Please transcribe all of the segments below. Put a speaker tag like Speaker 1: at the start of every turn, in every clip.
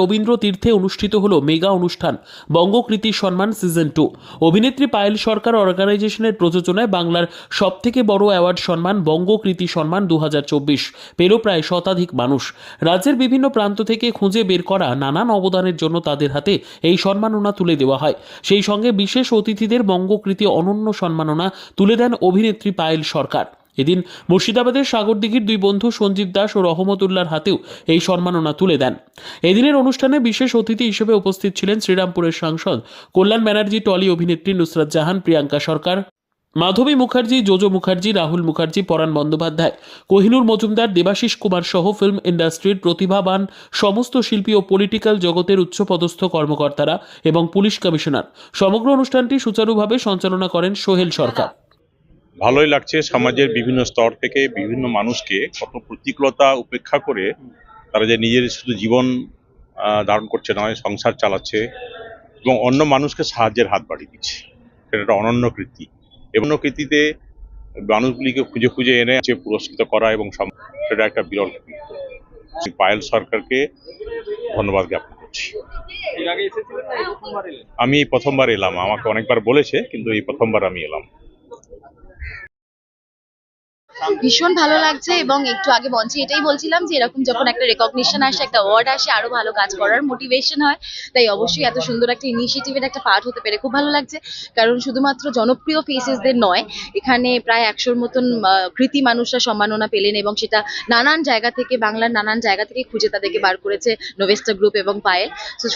Speaker 1: রবীন্দ্র তীর্থে অনুষ্ঠিত হলো মেগা অনুষ্ঠান বঙ্গকৃতি সম্মান সিজন টু অভিনেত্রী পায়েল সরকার অর্গানাইজেশনের প্রযোজনায় বাংলার সবথেকে বড় অ্যাওয়ার্ড সম্মান বঙ্গকৃতি সম্মান দু পেল প্রায় শতাধিক মানুষ রাজ্যের বিভিন্ন প্রান্ত থেকে খুঁজে বের করা নানান অবদানের জন্য তাদের হাতে এই সম্মাননা তুলে দেওয়া হয় সেই সঙ্গে বিশেষ অতিথিদের বঙ্গকৃতি অনন্য সম্মাননা তুলে দেন অভিনেত্রী পায়েল সরকার এদিন মুর্শিদাবাদের সাগরদিঘির দুই বন্ধু সঞ্জীব দাস ও রহমতুল্লার হাতেও এই সম্মাননা তুলে দেন এদিনের অনুষ্ঠানে বিশেষ অতিথি হিসেবে উপস্থিত ছিলেন শ্রীরামপুরের সাংসদ কল্যাণ ব্যানার্জি টলি অভিনেত্রী নুসরাত জাহান প্রিয়াঙ্কা সরকার মাধবী মুখার্জি জোজো মুখার্জি রাহুল মুখার্জি পরাণ বন্দ্যোপাধ্যায় কোহিনুর মজুমদার দেবাশিস কুমার সহ ফিল্ম ইন্ডাস্ট্রির প্রতিভাবান সমস্ত শিল্পী ও পলিটিক্যাল জগতের উচ্চপদস্থ কর্মকর্তারা এবং পুলিশ কমিশনার সমগ্র অনুষ্ঠানটি সুচারুভাবে সঞ্চালনা করেন সোহেল সরকার
Speaker 2: ভালোই লাগছে সমাজের বিভিন্ন স্তর থেকে বিভিন্ন মানুষকে কত প্রতিকূলতা উপেক্ষা করে তারা যে নিজের শুধু জীবন ধারণ করছে নয় সংসার চালাচ্ছে এবং অন্য মানুষকে সাহায্যের হাত বাড়িয়ে দিচ্ছে সেটা একটা অনন্য কৃতি এবং কৃতিতে মানুষগুলিকে খুঁজে খুঁজে এনে পুরস্কৃত করা এবং সেটা একটা বিরল কৃতিত্ব পায়েল সরকারকে ধন্যবাদ জ্ঞাপন করছি আমি প্রথমবার এলাম আমাকে অনেকবার বলেছে কিন্তু এই প্রথমবার আমি এলাম
Speaker 3: ভীষণ ভালো লাগছে এবং একটু আগে মঞ্চে এটাই বলছিলাম যে এরকম যখন একটা রেকগনিশন আসে একটা অ্যাওয়ার্ড আসে আরো ভালো কাজ করার মোটিভেশন হয় তাই অবশ্যই এত সুন্দর একটা ইনিশিয়েটিভের একটা পার্ট হতে পেরে খুব ভালো লাগছে কারণ শুধুমাত্র জনপ্রিয় ফেসেসদের নয় এখানে প্রায় একশোর মতন কৃতি মানুষরা সম্মাননা পেলেন এবং সেটা নানান জায়গা থেকে বাংলার নানান জায়গা থেকে খুঁজে তাদেরকে বার করেছে নোভেস্টা গ্রুপ এবং পায়েল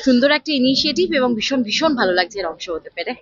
Speaker 3: সুন্দর একটা ইনিশিয়েটিভ এবং ভীষণ ভীষণ ভালো লাগছে এর অংশ হতে পেরে